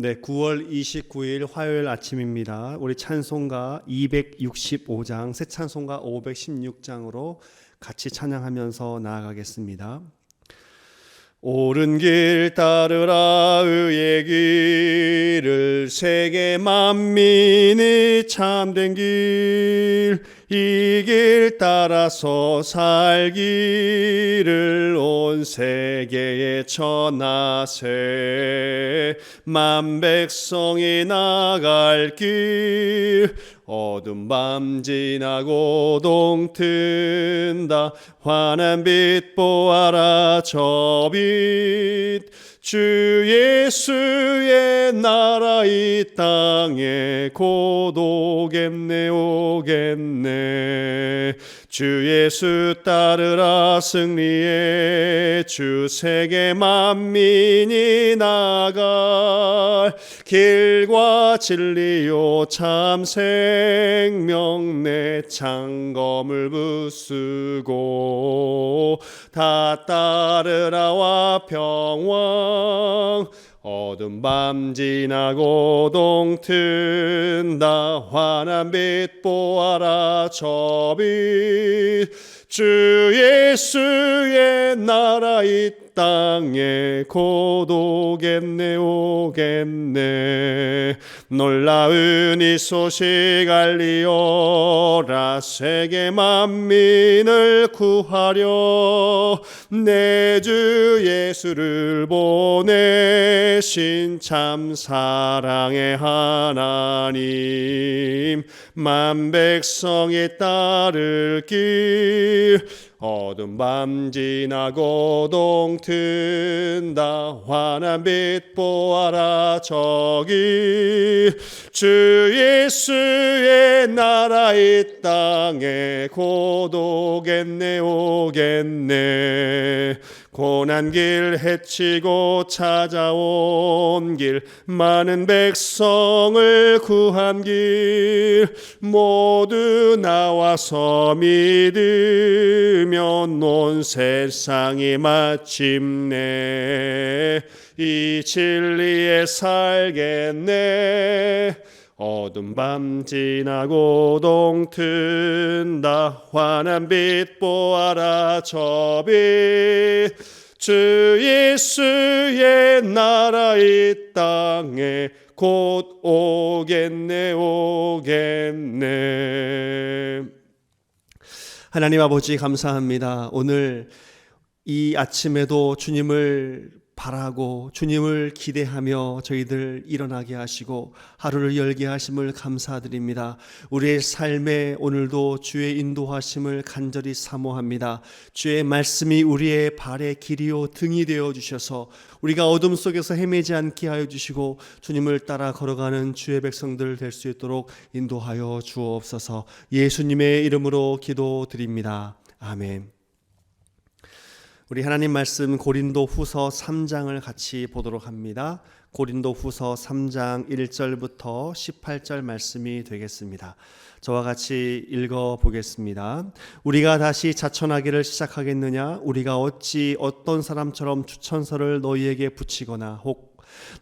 네, 9월 29일 화요일 아침입니다. 우리 찬송가 265장, 새 찬송가 516장으로 같이 찬양하면서 나아가겠습니다. 옳은 길 따르라 의의 길을 세계 만민이 참된 길. 이 길 따라서 살기를 온 세계에 전하세. 만 백성이 나갈 길 어둠 밤 지나고 동튼다. 환한 빛 보아라. 저 빛. 주 예수의 나라 이 땅에 곧 오겠네 오겠네 주 예수 따르라 승리해 주 세계 만민이 나갈 길과 진리요 참 생명 내 창검을 부수고 다 따르라와 평왕 어둠 밤 지나고 동튼다 환한 빛 보아라 저빛 주 예수의 나라 이 땅에 곧 오겠네 오겠네. 놀라운 이 소식 알리오라. 세계 만민을 구하려 내 주 예수를 보내신 참 사랑의 하나님. 만 백성이 따를 길 어둠 밤 지나 고 동 튼다. 환한 빛 보아라. 저기 주 예수의 나라 이 땅에 곧 오겠네 오겠네 고난 길 헤치고 찾아온 길 많은 백성을 구한 길 모두 나와서 믿으면 온 세상이 마침내 이 진리에 살겠네 어둠 밤 지나고 동튼다. 환한 빛 보아라. 저 빛. 주 예수의 나라 이 땅에 곧 오겠네 오겠네. 하나님 아버지 감사합니다. 오늘 이 아침에도 주님을 바라고 주님을 기대하며 저희들 일어나게 하시고 하루를 열게 하심을 감사드립니다. 우리의 삶에 오늘도 주의 인도하심을 간절히 사모합니다. 주의 말씀이 우리의 발의 길이요 등이 되어 주셔서 우리가 어둠 속에서 헤매지 않게 하여 주시고 주님을 따라 걸어가는 주의 백성들 될 수 있도록 인도하여 주옵소서. 예수님의 이름으로 기도드립니다. 아멘. 우리 하나님 말씀 고린도 후서 3장을 같이 보도록 합니다. 고린도 후서 3장 1절부터 18절 말씀이 되겠습니다. 저와 같이 읽어 보겠습니다. 우리가 다시 자천하기를 시작하겠느냐? 우리가 어찌 어떤 사람처럼 추천서를 너희에게 붙이거나 혹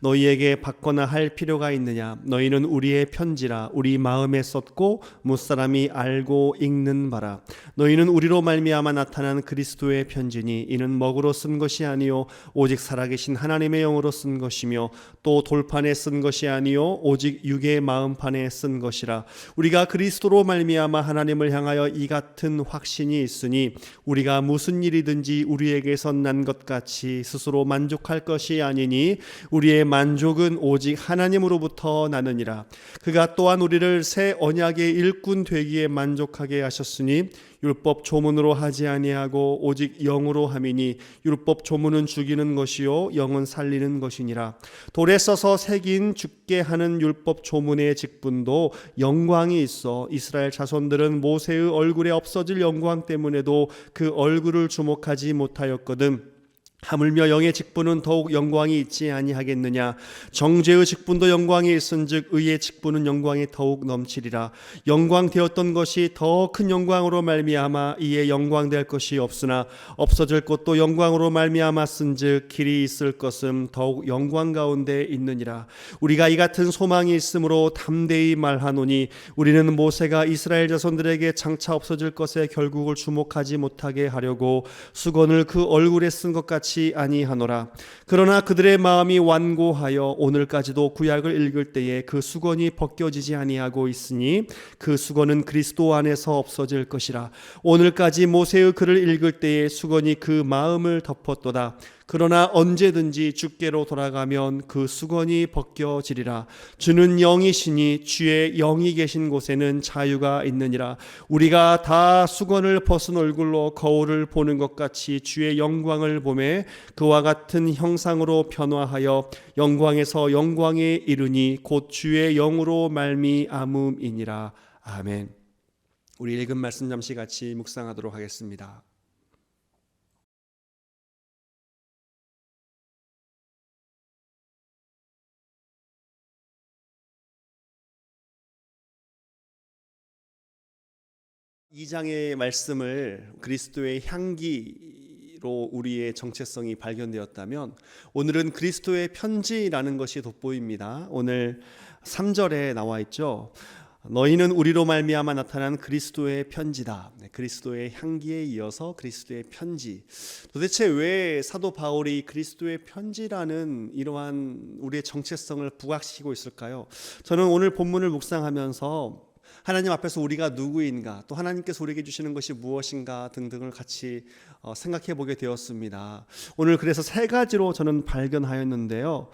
너희에게 받거나 할 필요가 있느냐? 너희는 우리의 편지라 우리 마음에 썼고 무사람이 알고 읽는 바라. 너희는 우리로 말미암아 나타난 그리스도의 편지니 이는 먹으로 쓴 것이 아니요 오직 살아계신 하나님의 영으로 쓴 것이며 또 돌판에 쓴 것이 아니요 오직 육의 마음판에 쓴 것이라. 우리가 그리스도로 말미암아 하나님을 향하여 이 같은 확신이 있으니 우리가 무슨 일이든지 우리에게서 난 것 같이 스스로 만족할 것이 아니니 우리의 만족은 오직 하나님으로부터 나느니라. 그가 또한 우리를 새 언약의 일꾼 되기에 만족하게 하셨으니 율법 조문으로 하지 아니하고 오직 영으로 함이니 율법 조문은 죽이는 것이요 영은 살리는 것이니라 돌에 써서 새긴 죽게 하는 율법 조문의 직분도 영광이 있어 이스라엘 자손들은 모세의 얼굴에 없어질 영광 때문에도 그 얼굴을 주목하지 못하였거든 하물며 영의 직분은 더욱 영광이 있지 아니하겠느냐? 정죄의 직분도 영광이 있은즉 의의 직분은 영광이 더욱 넘치리라. 영광 되었던 것이 더 큰 영광으로 말미암아 이에 영광 될 것이 없으나 없어질 것도 영광으로 말미암았은즉 길이 있을 것은 더욱 영광 가운데 있느니라. 우리가 이 같은 소망이 있으므로 담대히 말하노니 우리는 모세가 이스라엘 자손들에게 장차 없어질 것에 결국을 주목하지 못하게 하려고 수건을 그 얼굴에 쓴 것 같이 같이 아니하노라. 그러나 그들의 마음이 완고하여 오늘까지도 구약을 읽을 때에 그 수건이 벗겨지지 아니하고 있으니 그 수건은 그리스도 안에서 없어질 것이라. 오늘까지 모세의 글을 읽을 때에 수건이 그 마음을 덮었도다. 그러나 언제든지 주께로 돌아가면 그 수건이 벗겨지리라. 주는 영이시니 주의 영이 계신 곳에는 자유가 있느니라. 우리가 다 수건을 벗은 얼굴로 거울을 보는 것 같이 주의 영광을 보매 그와 같은 형상으로 변화하여 영광에서 영광에 이르니 곧 주의 영으로 말미암음이니라. 아멘. 우리 읽은 말씀 잠시 같이 묵상하도록 하겠습니다. 이 장의 말씀을 그리스도의 향기로 우리의 정체성이 발견되었다면 오늘은 그리스도의 편지라는 것이 돋보입니다. 오늘 3절에 나와 있죠. 너희는 우리로 말미암아 나타난 그리스도의 편지다. 네, 그리스도의 향기에 이어서 그리스도의 편지. 도대체 왜 사도 바울이 그리스도의 편지라는 이러한 우리의 정체성을 부각시키고 있을까요? 저는 오늘 본문을 묵상하면서 하나님 앞에서 우리가 누구인가, 또 하나님께서 우리에게 주시는 것이 무엇인가 등등을 같이 어, 생각해 보게 되었습니다. 오늘 그래서 세 가지로 저는 발견하였는데요.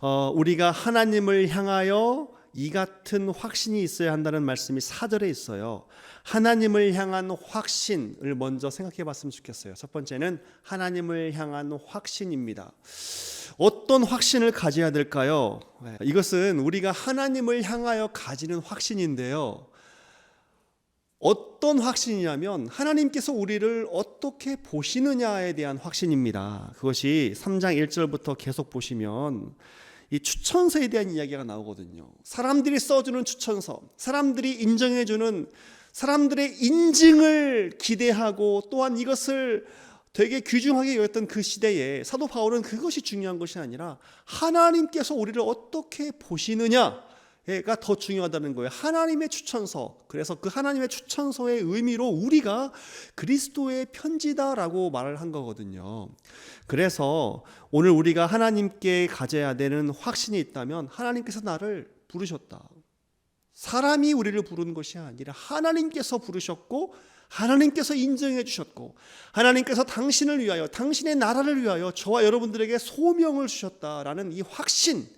어, 우리가 하나님을 향하여 이 같은 확신이 있어야 한다는 말씀이 사절에 있어요. 하나님을 향한 확신을 먼저 생각해 봤으면 좋겠어요. 첫 번째는 하나님을 향한 확신입니다. 어떤 확신을 가져야 될까요? 네, 이것은 우리가 하나님을 향하여 가지는 확신인데요. 어떤 확신이냐면 하나님께서 우리를 어떻게 보시느냐에 대한 확신입니다. 그것이 3장 1절부터 계속 보시면 이 추천서에 대한 이야기가 나오거든요. 사람들이 써주는 추천서, 사람들이 인정해주는 사람들의 인증을 기대하고 또한 이것을 되게 귀중하게 여겼던 그 시대에 사도 바울은 그것이 중요한 것이 아니라 하나님께서 우리를 어떻게 보시느냐 가 더 중요하다는 거예요. 하나님의 추천서. 그래서 그 하나님의 추천서의 의미로 우리가 그리스도의 편지다라고 말을 한 거거든요. 그래서 오늘 우리가 하나님께 가져야 되는 확신이 있다면 하나님께서 나를 부르셨다. 사람이 우리를 부르는 것이 아니라 하나님께서 부르셨고 하나님께서 인정해 주셨고 하나님께서 당신을 위하여 당신의 나라를 위하여 저와 여러분들에게 소명을 주셨다라는 이 확신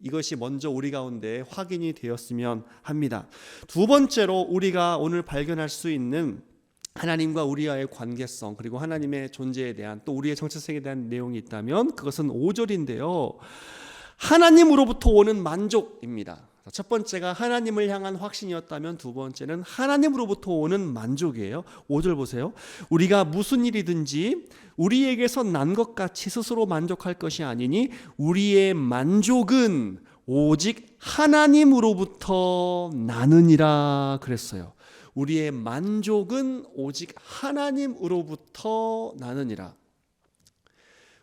이것이 먼저 우리 가운데 확인이 되었으면 합니다. 두 번째로 우리가 오늘 발견할 수 있는 하나님과 우리와의 관계성 그리고 하나님의 존재에 대한 또 우리의 정체성에 대한 내용이 있다면 그것은 5절인데요. 하나님으로부터 오는 만족입니다. 첫 번째가 하나님을 향한 확신이었다면 두 번째는 하나님으로부터 오는 만족이에요. 5절 보세요. 우리가 무슨 일이든지 우리에게서 난 것 같이 스스로 만족할 것이 아니니 우리의 만족은 오직 하나님으로부터 나느니라 그랬어요. 우리의 만족은 오직 하나님으로부터 나느니라.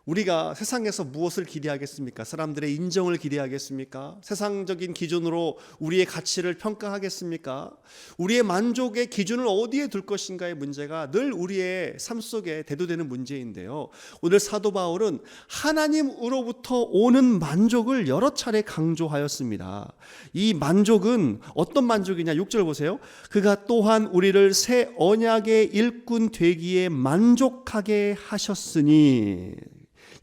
우리가 세상에서 무엇을 기대하겠습니까? 사람들의 인정을 기대하겠습니까? 세상적인 기준으로 우리의 가치를 평가하겠습니까? 우리의 만족의 기준을 어디에 둘 것인가의 문제가 늘 우리의 삶 속에 대두되는 문제인데요. 오늘 사도 바울은 하나님으로부터 오는 만족을 여러 차례 강조하였습니다. 이 만족은 어떤 만족이냐? 6절 보세요. 그가 또한 우리를 새 언약의 일꾼 되기에 만족하게 하셨으니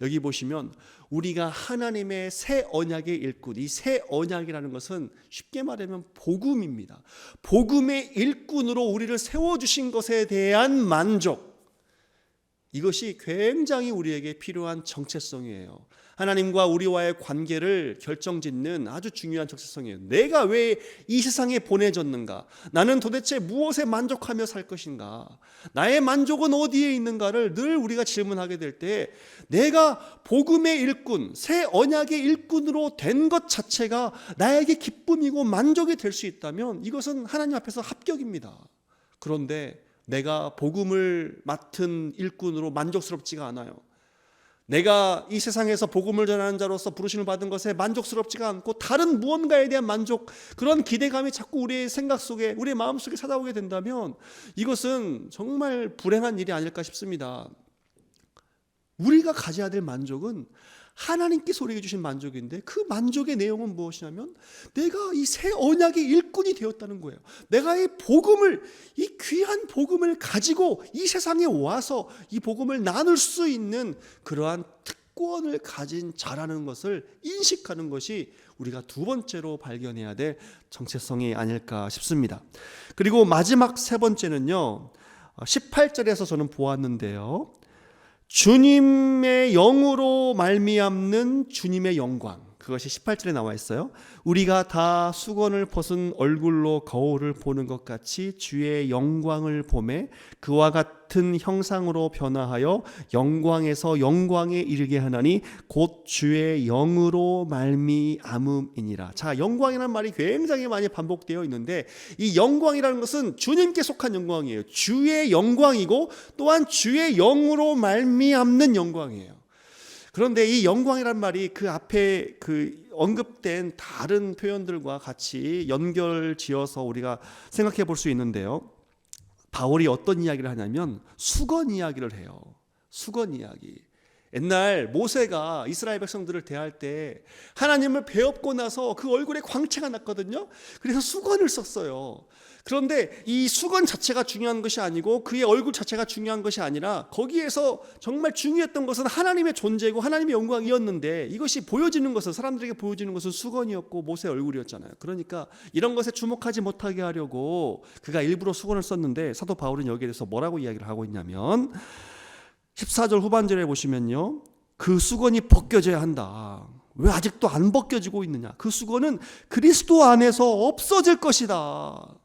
여기 보시면 우리가 하나님의 새 언약의 일꾼, 이 새 언약이라는 것은 쉽게 말하면 복음입니다. 복음의 일꾼으로 우리를 세워주신 것에 대한 만족. 이것이 굉장히 우리에게 필요한 정체성이에요. 하나님과 우리와의 관계를 결정짓는 아주 중요한 정체성이에요. 내가 왜 이 세상에 보내졌는가? 나는 도대체 무엇에 만족하며 살 것인가? 나의 만족은 어디에 있는가를 늘 우리가 질문하게 될 때 내가 복음의 일꾼, 새 언약의 일꾼으로 된 것 자체가 나에게 기쁨이고 만족이 될 수 있다면 이것은 하나님 앞에서 합격입니다. 그런데 내가 복음을 맡은 일꾼으로 만족스럽지가 않아요. 내가 이 세상에서 복음을 전하는 자로서 부르심을 받은 것에 만족스럽지가 않고 다른 무언가에 대한 만족 그런 기대감이 자꾸 우리의 생각 속에 우리의 마음 속에 찾아오게 된다면 이것은 정말 불행한 일이 아닐까 싶습니다. 우리가 가져야 될 만족은 하나님께서 우리에게 주신 만족인데 그 만족의 내용은 무엇이냐면 내가 이 새 언약의 일꾼이 되었다는 거예요. 내가 이 복음을 이 귀한 복음을 가지고 이 세상에 와서 이 복음을 나눌 수 있는 그러한 특권을 가진 자라는 것을 인식하는 것이 우리가 두 번째로 발견해야 될 정체성이 아닐까 싶습니다. 그리고 마지막 세 번째는요. 18절에서 저는 보았는데요. 주님의 영으로 말미암는 주님의 영광. 그것이 18절에 나와 있어요. 우리가 다 수건을 벗은 얼굴로 거울을 보는 것 같이 주의 영광을 보매 그와 같은 형상으로 변화하여 영광에서 영광에 이르게 하나니 곧 주의 영으로 말미암음이니라. 자, 영광이라는 말이 굉장히 많이 반복되어 있는데 이 영광이라는 것은 주님께 속한 영광이에요. 주의 영광이고 또한 주의 영으로 말미암는 영광이에요. 그런데 이 영광이란 말이 그 앞에 그 언급된 다른 표현들과 같이 연결 지어서 우리가 생각해 볼 수 있는데요. 바울이 어떤 이야기를 하냐면 수건 이야기를 해요. 수건 이야기. 옛날 모세가 이스라엘 백성들을 대할 때 하나님을 배웠고 나서 그 얼굴에 광채가 났거든요. 그래서 수건을 썼어요. 그런데 이 수건 자체가 중요한 것이 아니고 그의 얼굴 자체가 중요한 것이 아니라 거기에서 정말 중요했던 것은 하나님의 존재고 하나님의 영광이었는데 이것이 보여지는 것은 사람들에게 보여지는 것은 수건이었고 모세 얼굴이었잖아요. 그러니까 이런 것에 주목하지 못하게 하려고 그가 일부러 수건을 썼는데 사도 바울은 여기에 대해서 뭐라고 이야기를 하고 있냐면 14절 후반절에 보시면요. 그 수건이 벗겨져야 한다. 왜 아직도 안 벗겨지고 있느냐? 그 수건은 그리스도 안에서 없어질 것이다.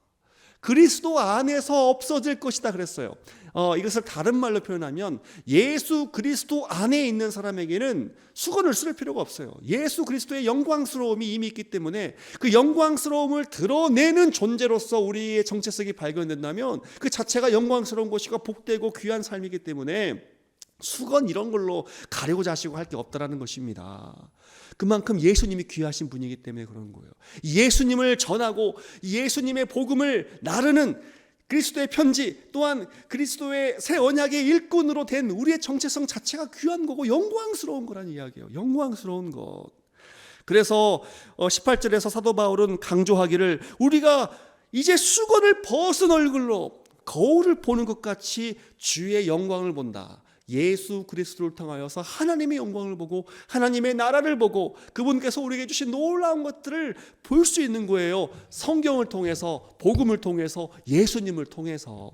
그리스도 안에서 없어질 것이다 그랬어요. 어, 이것을 다른 말로 표현하면 예수 그리스도 안에 있는 사람에게는 수건을 쓸 필요가 없어요. 예수 그리스도의 영광스러움이 이미 있기 때문에 그 영광스러움을 드러내는 존재로서 우리의 정체성이 발견된다면 그 자체가 영광스러운 것이고 복되고 귀한 삶이기 때문에 수건 이런 걸로 가리고자 하시고 할 게 없다라는 것입니다. 그만큼 예수님이 귀하신 분이기 때문에 그런 거예요. 예수님을 전하고 예수님의 복음을 나르는 그리스도의 편지 또한 그리스도의 새 언약의 일꾼으로 된 우리의 정체성 자체가 귀한 거고 영광스러운 거란 이야기예요. 영광스러운 것. 그래서 18절에서 사도 바울은 강조하기를 우리가 이제 수건을 벗은 얼굴로 거울을 보는 것 같이 주의 영광을 본다. 예수 그리스도를 통하여서 하나님의 영광을 보고 하나님의 나라를 보고 그분께서 우리에게 주신 놀라운 것들을 볼 수 있는 거예요. 성경을 통해서 복음을 통해서 예수님을 통해서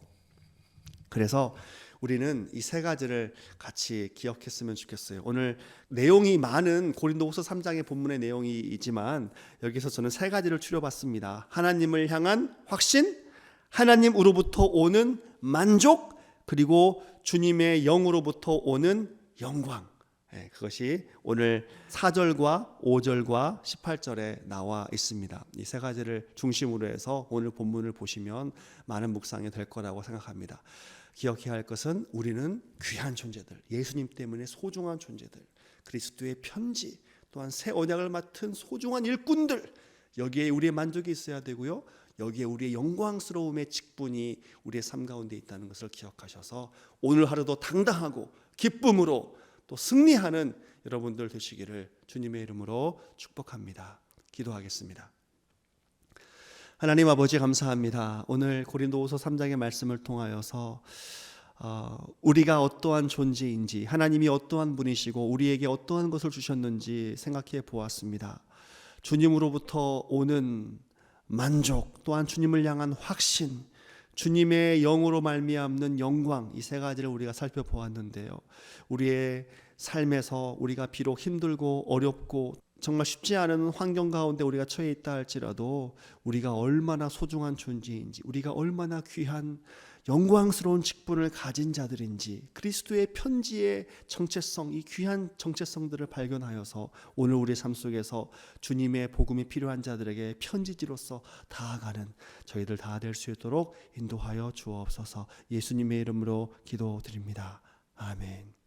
그래서 우리는 이 세 가지를 같이 기억했으면 좋겠어요. 오늘 내용이 많은 고린도후서 3장의 본문의 내용이지만 여기서 저는 세 가지를 추려봤습니다. 하나님을 향한 확신, 하나님으로부터 오는 만족, 그리고 주님의 영으로부터 오는 영광. 예, 그것이 오늘 4절과 5절과 18절에 나와 있습니다. 이 세 가지를 중심으로 해서 오늘 본문을 보시면 많은 묵상이 될 거라고 생각합니다. 기억해야 할 것은 우리는 귀한 존재들, 예수님 때문에 소중한 존재들, 그리스도의 편지, 또한 새 언약을 맡은 소중한 일꾼들, 여기에 우리의 만족이 있어야 되고요. 여기에 우리의 영광스러움의 직분이 우리의 삶 가운데 있다는 것을 기억하셔서 오늘 하루도 당당하고 기쁨으로 또 승리하는 여러분들 되시기를 주님의 이름으로 축복합니다. 기도하겠습니다. 하나님 아버지 감사합니다. 오늘 고린도후서 3장의 말씀을 통하여서 어, 우리가 어떠한 존재인지 하나님이 어떠한 분이시고 우리에게 어떠한 것을 주셨는지 생각해 보았습니다. 주님으로부터 오는 만족 또한 주님을 향한 확신 주님의 영으로 말미암는 영광 이 세 가지를 우리가 살펴보았는데요. 우리의 삶에서 우리가 비록 힘들고 어렵고 정말 쉽지 않은 환경 가운데 우리가 처해 있다 할지라도 우리가 얼마나 소중한 존재인지 우리가 얼마나 귀한 영광스러운 직분을 가진 자들인지 그리스도의 편지의 정체성 이 귀한 정체성들을 발견하여서 오늘 우리 삶 속에서 주님의 복음이 필요한 자들에게 편지지로서 다가가는 저희들 다 될 수 있도록 인도하여 주옵소서 예수님의 이름으로 기도드립니다. 아멘.